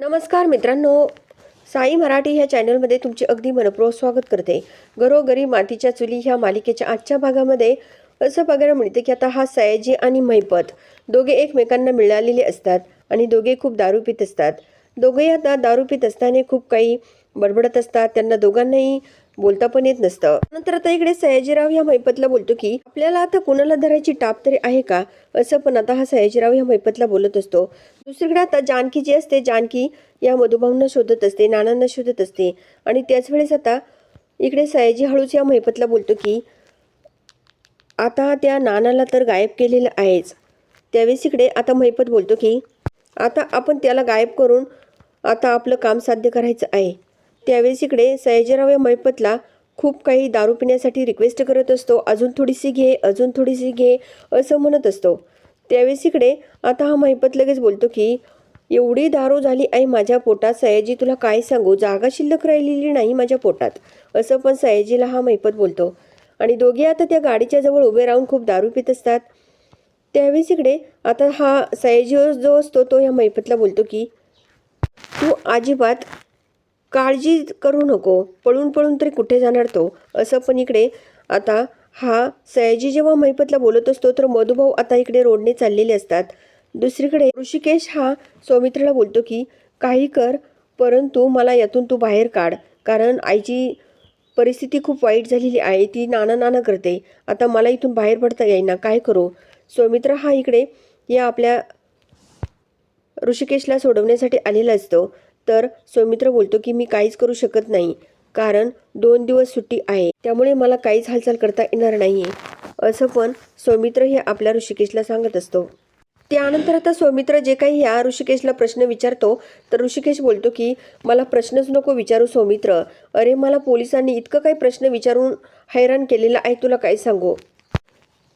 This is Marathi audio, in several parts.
नमस्कार मित्रांनो. साई मराठी ह्या चॅनलमध्ये तुमचे अगदी मनपूर्वक स्वागत करते. घरोघरी मातीच्या चुली ह्या मालिकेच्या आजच्या भागामध्ये असं बघायला मिळते की आता हा सयाजी आणि मैपत दोघे एकमेकांना मिळालेले असतात आणि दोघे खूप दारू पित असतात. दोघेही आता दारू पित असताना खूप काही बडबडत असतात. त्यांना दोघांनाही बोलता पण येत नसतं. नंतर आता इकडे सयाजीराव ह्या मैपतला बोलतो की आपल्याला आता कुणाला धरायची टाप तरी आहे का? असं पण आता हा सयाजीराव ह्या मैपतला बोलत असतो. दुसरीकडे आता जानकी जी असते जानकी या मधुभाऊंना शोधत असते नानांना शोधत असते. आणि त्याच वेळेस आता इकडे सयाजी हळूच या मैपतला बोलतो की आता त्या नानाला तर गायब केलेलं आहेच. त्यावेळेस इकडे आता मैपत बोलतो की आता आपण त्याला गायब करून आता आपलं काम साध्य करायचं आहे. त्यावेळेस इकडे सयाजीराव या मैपतला खूप काही दारू पिण्यासाठी रिक्वेस्ट करत असतो. अजून थोडीशी घे अजून थोडीशी घे असं म्हणत असतो. त्यावेळेस इकडे आता हा मैपत लगेच बोलतो की एवढी दारू झाली आहे माझ्या पोटात. सयाजी तुला काय सांगू? जागा शिल्लक राहिलेली नाही माझ्या पोटात. असं पण सयाजीला हा मैपत बोलतो. आणि दोघे आता त्या गाडीच्या जवळ उभे राहून खूप दारू पित असतात. त्यावेळेस इकडे आता हा सयाजी जो असतो तो ह्या मैपतला बोलतो की तू अजिबात काळजी करू नको पळून पळून तरी कुठे जाणार तो? असं पण इकडे आता हा सयाजी जेव्हा मैपतला बोलत असतो तर मधुभाऊ आता इकडे रोडने चाललेले असतात. दुसरीकडे ऋषिकेश हा सौमित्रला बोलतो की काही कर परंतु मला यातून तू बाहेर काढ. कारण आईची परिस्थिती खूप वाईट झालेली आहे ती नाना नाना करते. आता मला इथून बाहेर पडता येईना काय करू? सौमित्र हा इकडे या आपल्या ऋषिकेशला सोडवण्यासाठी आलेला असतो. तर सौमित्र बोलतो की मी काहीच करू शकत नाही कारण दोन दिवस सुट्टी आहे त्यामुळे मला काहीच हालचाल करता येणार नाही असं पण सौमित्र हे आपल्या ऋषिकेशला सांगत असतो. त्यानंतर आता सौमित्र जे काही ह्या ऋषिकेशला प्रश्न विचारतो तर ऋषिकेश बोलतो की मला प्रश्नच नको विचारू सौमित्र. अरे मला पोलिसांनी इतकं काही प्रश्न विचारून हैराण केलेलं आहे तुला काय सांगू?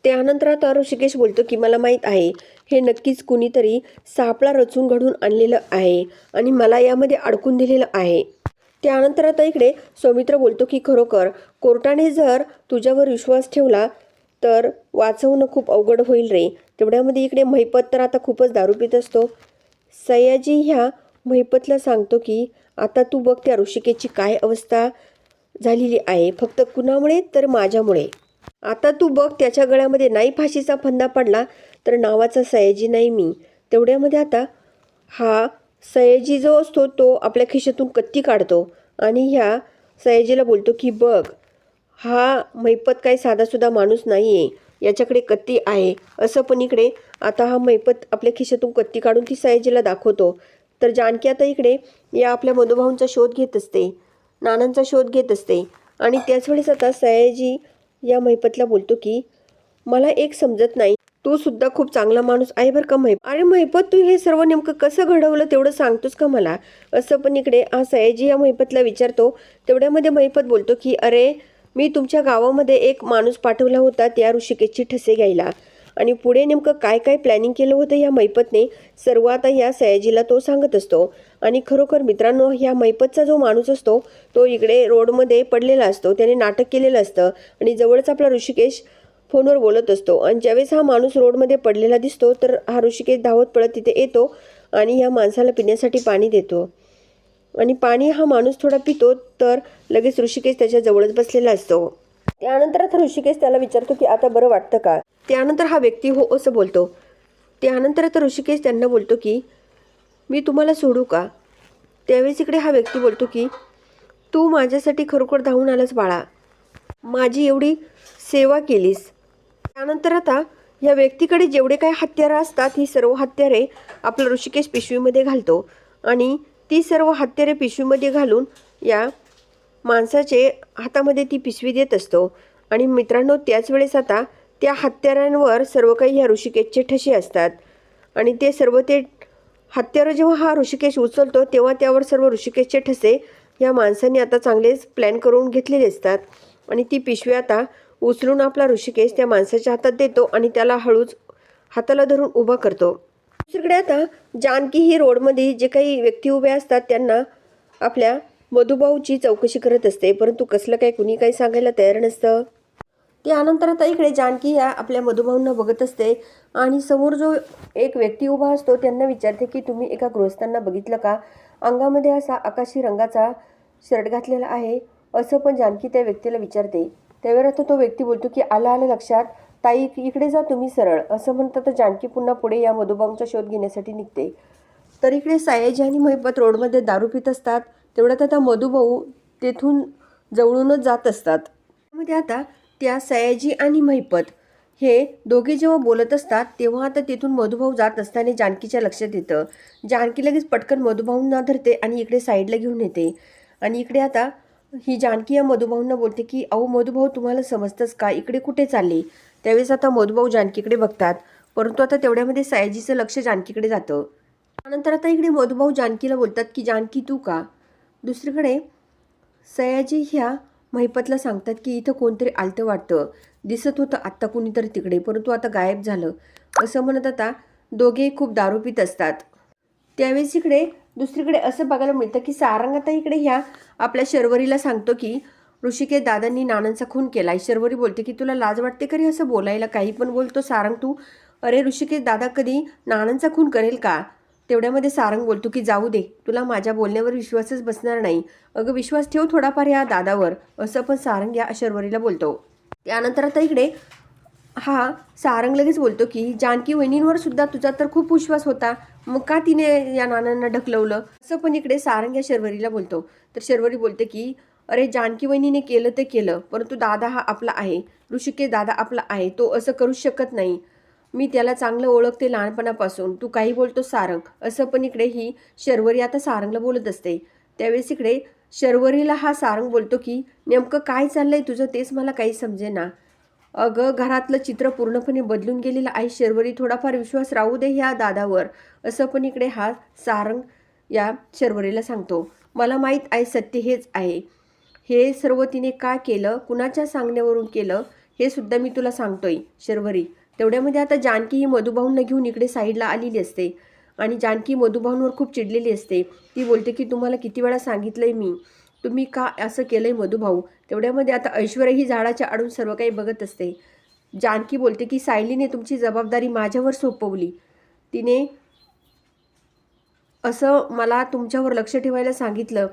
त्यानंतर आता ऋषिकेश बोलतो की मला माहीत आहे हे नक्कीच कुणीतरी सापळा रचून घडून आणलेलं आहे आणि मला यामध्ये अडकून दिलेलं आहे. त्यानंतर आता इकडे सौमित्र बोलतो की खरोखर कोर्टाने जर तुझ्यावर विश्वास ठेवला तर वाचवणं खूप अवघड होईल रे. तेवढ्यामध्ये इकडे महिपत तर आता खूपच दारू पित असतो. सयाजी ह्या महिपतला सांगतो की आता तू बघ त्या ऋषिकेची काय अवस्था झालेली आहे. फक्त कुणामुळे तर माझ्यामुळे. आता तू बघ त्याच्या गळ्यामध्ये नाही फाशीचा फंदा पडला तर नावाचा सयाजी नाही मी. तेवढ्यामध्ये आता हा सयाजी जो असतो तो आपल्या खिशातून कत्ती काढतो आणि ह्या सयाजीला बोलतो की बघ हा मैपत काही साधासुद्धा माणूस नाही आहे याच्याकडे कत्ती आहे. असं पण इकडे आता हा मैपत आपल्या खिशातून कत्ती काढून ती सयाजीला दाखवतो. तर जानकी आता इकडे या आपल्या मधुभाऊंचा शोध घेत असते. नानांचा शोध घेत असते. आणि त्याच वेळेस आता सयाजी या महिपतला बोलतो की मला एक समजत नाही. तू सुद्धा खूप चांगला माणूस आहे बरं का महिप अरे महिपत तू हे सर्व नेमकं कसं घडवलं तेवढं सांगतोस का मला? असं पण इकडे हा सयाजी या महिपतला विचारतो. तेवढ्यामध्ये महिपत बोलतो की अरे मी तुमच्या गावामध्ये एक माणूस पाठवला होता त्या ऋषिकेशची ठसे घ्यायला. आणि पुढे नेमकं काय काय प्लॅनिंग केलं होतं या मैपतने? सर्व आता या सयाजीला तो सांगत असतो. आणि खरोखर मित्रांनो ह्या मैपतचा जो माणूस असतो तो इकडे रोडमध्ये पडलेला असतो. त्याने नाटक केलेलं असतं. आणि जवळच आपला ऋषिकेश फोनवर बोलत असतो. आणि ज्यावेळेस हा माणूस रोडमध्ये पडलेला दिसतो तर हा ऋषिकेश धावत पळत तिथे येतो आणि ह्या माणसाला पिण्यासाठी पाणी देतो. आणि पाणी हा माणूस थोडा पितो तर लगेच ऋषिकेश त्याच्या जवळच बसलेला असतो. त्यानंतर आता ऋषिकेश त्याला विचारतो की आता बरं वाटतं का? त्यानंतर हा व्यक्ती हो असं बोलतो. त्यानंतर आता ऋषिकेश त्यांना बोलतो की मी तुम्हाला सोडू का? त्यावेळेस इकडे हा व्यक्ती बोलतो की तू माझ्यासाठी खरोखर धावून आलास बाळा. माझी एवढी सेवा केलीस. त्यानंतर आता या व्यक्तीकडे जेवढे काही हत्यारं असतात ही सर्व हत्यारे आपला ऋषिकेश पिशवीमध्ये घालतो. आणि ती सर्व हत्यारे पिशवीमध्ये घालून या माणसाचे हातामध्ये ती पिशवी देत असतो. आणि मित्रांनो त्याच वेळेस आता त्या हत्यारांवर सर्व काही ह्या ऋषिकेशचे ठसे असतात. आणि ते सर्व ते हत्यारं जेव्हा हा ऋषिकेश उचलतो तेव्हा त्यावर सर्व ऋषिकेशचे ठसे या माणसाने आता चांगलेच प्लॅन करून घेतलेले असतात. आणि ती पिशवी आता उचलून आपला ऋषिकेश त्या माणसाच्या हातात देतो आणि त्याला हळूच हाताला धरून उभा करतो. दुसरीकडे आता जानकी ही रोडमध्ये जे काही व्यक्ती उभे असतात त्यांना आपल्या मधुभाऊची चौकशी करत असते. परंतु कसलं काही कुणी काही सांगायला तयार नसतं. त्यानंतर आता इकडे जानकी या आपल्या मधुभाऊंना बघत असते आणि समोर जो एक व्यक्ती उभा असतो त्यांना विचारते की तुम्ही एका गृहस्थांना बघितलं का? अंगामध्ये असा आकाशी रंगाचा शर्ट घातलेला आहे. असं पण जानकी त्या व्यक्तीला विचारते. त्यावेळेला आता तो व्यक्ती बोलतो की आला आलं लक्षात. ताई इकडे जा तुम्ही सरळ. असं म्हणतात तर जानकी पुन्हा पुढे या मधुबाऊंचा शोध घेण्यासाठी निघते. तर इकडे सायाजी आणि महिपत रोडमध्ये दारू पित असतात. तेवढ्यात आता मधुभाऊ तेथून जवळूनच जात असतात. त्यामध्ये आता त्या सयाजी आणि महिपत हे दोघे जेव्हा बोलत असतात तेव्हा आता तेथून मधुभाऊ जात असताना जानकीच्या लक्षात येतं. जानकी लगेच पटकन मधुभाऊंना धरते आणि इकडे साईडला घेऊन येते. आणि इकडे आता ही जानकी या मधुभाऊंना बोलते की अहो मधुभाऊ तुम्हाला समजतंच का? इकडे कुठे चालले? त्यावेळेस आता मधुभाऊ जानकीकडे बघतात. परंतु आता तेवढ्यामध्ये सयाजीचं लक्ष जानकीकडे जातं. त्यानंतर आता इकडे मधुभाऊ जानकीला बोलतात की जानकी तू का? दुसरीकडे सयाजी ह्या महिपतला सांगतात की इथं कोणतरी आलतं वाटतं. दिसत होतं आत्ता कुणीतरी तिकडे परंतु आता गायब झालं. असं म्हणत आता दोघे खूप दारू पित असतात. त्यावेळेस इकडे दुसरीकडे असं बघायला मिळतं की सारंग आता इकडे ह्या आपल्या शर्वरीला सांगतो की ऋषिकेश दादांनी नानांचा खून केला. शर्वरी बोलते की तुला लाज वाटते का रे असं बोलायला? काही पण बोलतो सारंग तू. अरे ऋषिकेश दादा कधी नानांचा खून करेल का? तेवढ्यामध्ये सारंग बोलतो की जाऊ दे तुला माझ्या बोलण्यावर विश्वासच बसणार नाही. अगं विश्वास ठेव थोडाफार या दादावर. असं पण सारंग या शर्वरीला बोलतो. त्यानंतर आता इकडे हा सारंग लगेच बोलतो की जानकी वहिनींवर सुद्धा तुझा तर खूप विश्वास होता. मग का तिने या नानांना ढकलवलं? असं पण इकडे सारंग या शर्वरीला बोलतो. तर शर्वरी बोलते की अरे जानकी वहिनीने केलं ते केलं परंतु दादा हा आपला आहे. ऋषिके दादा आपला आहे तो असं करू शकत नाही. मी त्याला चांगलं ओळखते लहानपणापासून. तू काही बोलतो सारंग. असं पण इकडे ही शर्वरी आता सारंगला बोलत असते. त्यावेळेस इकडे शर्वरीला हा सारंग बोलतो की नेमकं काय चाललंय तुझं? तेच मला काही समजेना. अगं घरातलं चित्र पूर्णपणे बदलून गेलेलं आहे. शर्वरी थोडाफार विश्वास राहू दे ह्या दादावर असं पण इकडे हा सारंग या शर्वरीला सांगतो. मला माहीत आहे सत्य हेच आहे. हे सर्व तिने का केलं कुणाच्या सांगण्यावरून केलं हे सुद्धा मी तुला सांगतोय शर्वरी. तेवढ्यामध्ये आता जानकी ही मधुभाऊंना घेऊन इकडे साईडला आलेली असते. आणि जानकी मधुभाऊंवर खूप चिडलेली असते. ती बोलते की तुम्हाला किती वेळा सांगितलंय मी? तुम्ही का असं केलं आहे मधुभाऊ? तेवढ्यामध्ये आता ऐश्वर्या ही झाडाच्या आडून सर्व काही बघत असते. जानकी बोलते की सायलीने तुमची जबाबदारी माझ्यावर सोपवली. तिने असं मला तुमच्यावर लक्ष ठेवायला सांगितलं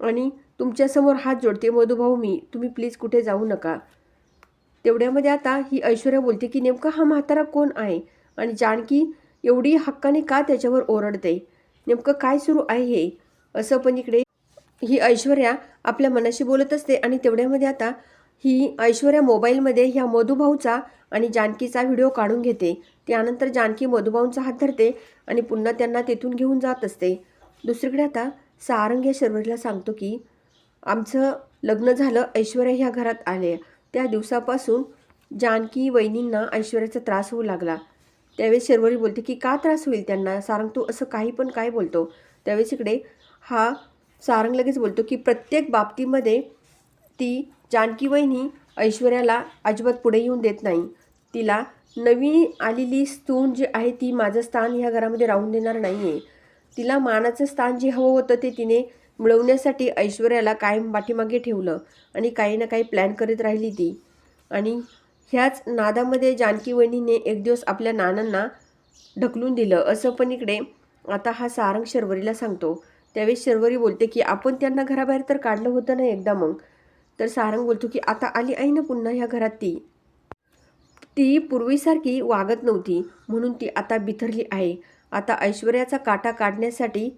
आणि तुमच्यासमोर हात जोडते. मधुभाऊ मी तुम्ही प्लीज कुठे जाऊ नका. तेवढ्यामध्ये आता ही ऐश्वर्या बोलते की नेमका हा म्हातारा कोण आहे? आणि जानकी एवढी हक्काने का त्याच्यावर ओरडते? नेमकं काय सुरू आहे हे? असं पण इकडे ही ऐश्वर्या आपल्या मनाशी बोलत असते आणि तेवढ्यामध्ये आता ही ऐश्वर्या मोबाईलमध्ये ह्या मधुभाऊचा आणि जानकीचा व्हिडिओ काढून घेते. त्यानंतर जानकी मधुभाऊंचा हात धरते आणि पुन्हा त्यांना तेथून घेऊन जात असते. दुसरीकडे आता सारंग या शर्वरीला सांगतो की आमचं लग्न झालं ऐश्वर्या ह्या घरात आले. त्या दिवसापासून जानकी वहिनींना ऐश्वर्याचा त्रास होऊ लागला. त्यावेळेस शर्वरी बोलते की का त्रास होईल त्यांना? सारंग तू असं काही पण काय बोलतो. त्यावेळेस इकडे हा सारंग लगेच बोलतो की प्रत्येक बाबतीमध्ये ती जानकी वहिनी ऐश्वर्याला अजिबात पुढे येऊन देत नाही. तिला नवीन आलेली स्तून जी आहे ती माझं स्थान ह्या घरामध्ये राहून देणार नाही आहे तिला मानाचं स्थान जे हवं होतं ते तिने मिळवण्यासाठी ऐश्वर्याला कायम पाठीमागे ठेवलं आणि काही ना काही प्लॅन करीत राहिली ती. आणि ह्याच नादामध्ये जानकी वहिनीने एक दिवस आपल्या नानांना ढकलून दिलं. असं पण इकडे आता हा सारंग शर्वरीला सांगतो. त्यावेळेस शर्वरी बोलते की आपण त्यांना घराबाहेर तर काढलं होतं ना एकदा मग. तर सारंग बोलतो की आता आली आहे ना पुन्हा ह्या घरात ती. ती पूर्वीसारखी वागत नव्हती. म्हणून ती आता बिथरली आहे. आता ऐश्वर्याचा काटा काढण्यासाठी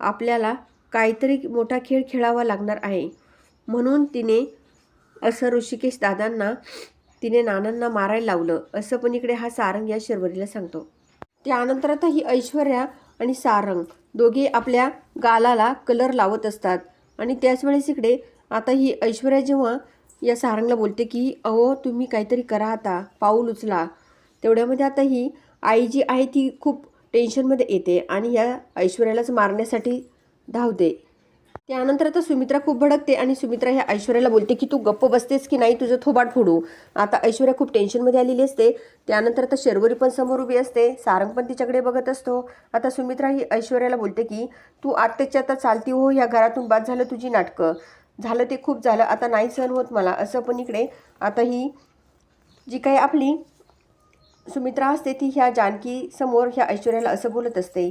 आपल्याला काहीतरी मोठा खेळ खेळावा लागणार आहे. म्हणून तिने असं ऋषिकेश दादांना तिने नानांना मारायला लावलं. असं पण इकडे हा सारंग या शर्वरीला सांगतो. त्यानंतर आता ही ऐश्वर्या आणि सारंग दोघे आपल्या गालाला कलर लावत असतात. आणि त्याच वेळेस इकडे आता ही ऐश्वर्या जेव्हा या सारंगला बोलते की अहो तुम्ही काहीतरी करा आता पाऊल उचला. तेवढ्यामध्ये आता ही आई जी आहे ती खूप टेन्शनमध्ये येते आणि या ऐश्वर्यालाच मारण्यासाठी धावते. त्यानंतर आता सुमित्रा खूप भडकते आणि सुमित्रा ह्या ऐश्वर्याला बोलते की तू गप्प बसतेस की नाही? तुझं थोबाड फोडू. आता ऐश्वर्या खूप टेन्शनमध्ये आलेली असते. त्यानंतर आता शर्वरी पण समोर उभी असते. सारंग पण तिच्याकडे बघत असतो. आता सुमित्रा ही ऐश्वर्याला बोलते की तू आत्ताच्या आता चालती हो. या घरातून बाद झालं तुझी नाटकं. झालं ते खूप झालं. आता नाही सहन होत मला. असं पण इकडे. आता ही जी काही आपली सुमित्रा असते ती ह्या जानकी समोर ह्या ऐश्वर्याला असं बोलत असते.